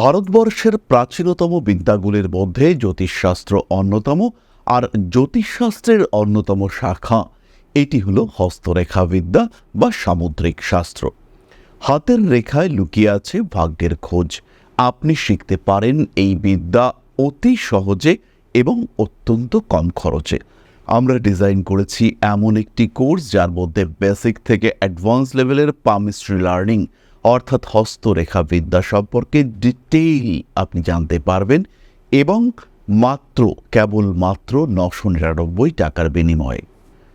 ভারতবর্ষের প্রাচীনতম বিদ্যাগুলির মধ্যে জ্যোতিষশাস্ত্র অন্যতম আর জ্যোতিষশাস্ত্রের অন্যতম শাখা। এটি হলো হস্তরেখা বিদ্যা বা সামুদ্রিক শাস্ত্র। হাতের রেখায় লুকিয়ে আছে ভাগ্যের খোঁজ। আপনি শিখতে পারেন এই বিদ্যা অতি সহজে এবং অত্যন্ত কম খরচে। আমরা ডিজাইন করেছি এমন একটি কোর্স যার মধ্যে বেসিক থেকে অ্যাডভান্স লেভেলের পামিস্ট্রি লার্নিং অর্থাৎ হস্তরেখা বিদ্যা সম্পর্কে ডিটেইল আপনি জানতে পারবেন এবং মাত্র, কেবল মাত্র নশো নিরানব্বই টাকার বিনিময়ে।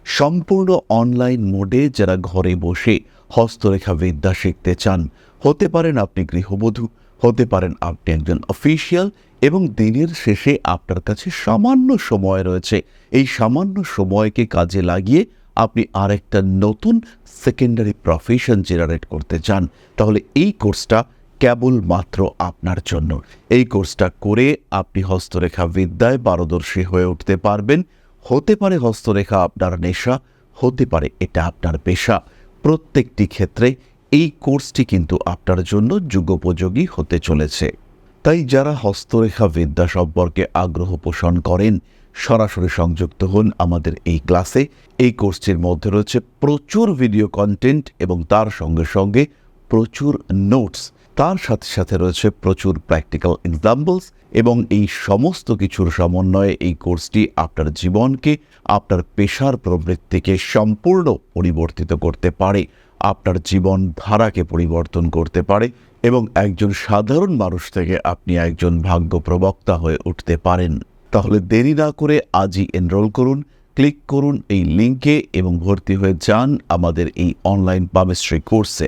সম্পূর্ণ অনলাইন মোডে যারা ঘরে বসে হস্তরেখা বিদ্যা শিখতে চান, হতে পারেন আপনি গৃহবধূ, হতে পারেন আপনি একজন অফিসিয়াল এবং দিনের শেষে আপনার কাছে সামান্য সময় রয়েছে। এই সামান্য সময়কে কাজে লাগিয়ে আপনি আরেকটা নতুন সেকেন্ডারি প্রফেশন জেনারেট করতে চান, তাহলে এই কোর্সটা কেবলমাত্র আপনার জন্য। এই কোর্সটা করে আপনি হস্তরেখা বিদ্যায় পারদর্শী হয়ে উঠতে পারবেন। হতে পারে হস্তরেখা আপনার নেশা, হতে পারে এটা আপনার পেশা। প্রত্যেকটি ক্ষেত্রে এই কোর্সটি কিন্তু আপনার জন্য যুগোপযোগী হতে চলেছে। তাই যারা হস্তরেখা বিদ্যা সম্পর্কে আগ্রহ পোষণ করেন সরাসরি সংযুক্ত হন আমাদের এই ক্লাসে। এই কোর্সটির মধ্যে রয়েছে প্রচুর ভিডিও কন্টেন্ট এবং তার সঙ্গে সঙ্গে প্রচুর নোটস তার সাথে সাথে রয়েছে প্রচুর প্র্যাকটিক্যাল এক্সাম্পলস এবং এই সমস্ত কিছুর সমন্বয়ে এই কোর্সটি আপনার জীবনকে, আপনার পেশার প্রবৃত্তিকে সম্পূর্ণ পরিবর্তিত করতে পারে, আপনার জীবন ধারাকে পরিবর্তন করতে পারে এবং একজন সাধারণ মানুষ থেকে আপনি একজন ভাগ্য প্রবক্তা হয়ে উঠতে পারেন। তাহলে দেরি না করে আজই এনরোল করুন ক্লিক করুন এই লিঙ্কে এবং ভর্তি হয়ে যান আমাদের এই অনলাইন পামিস্ট্রি কোর্সে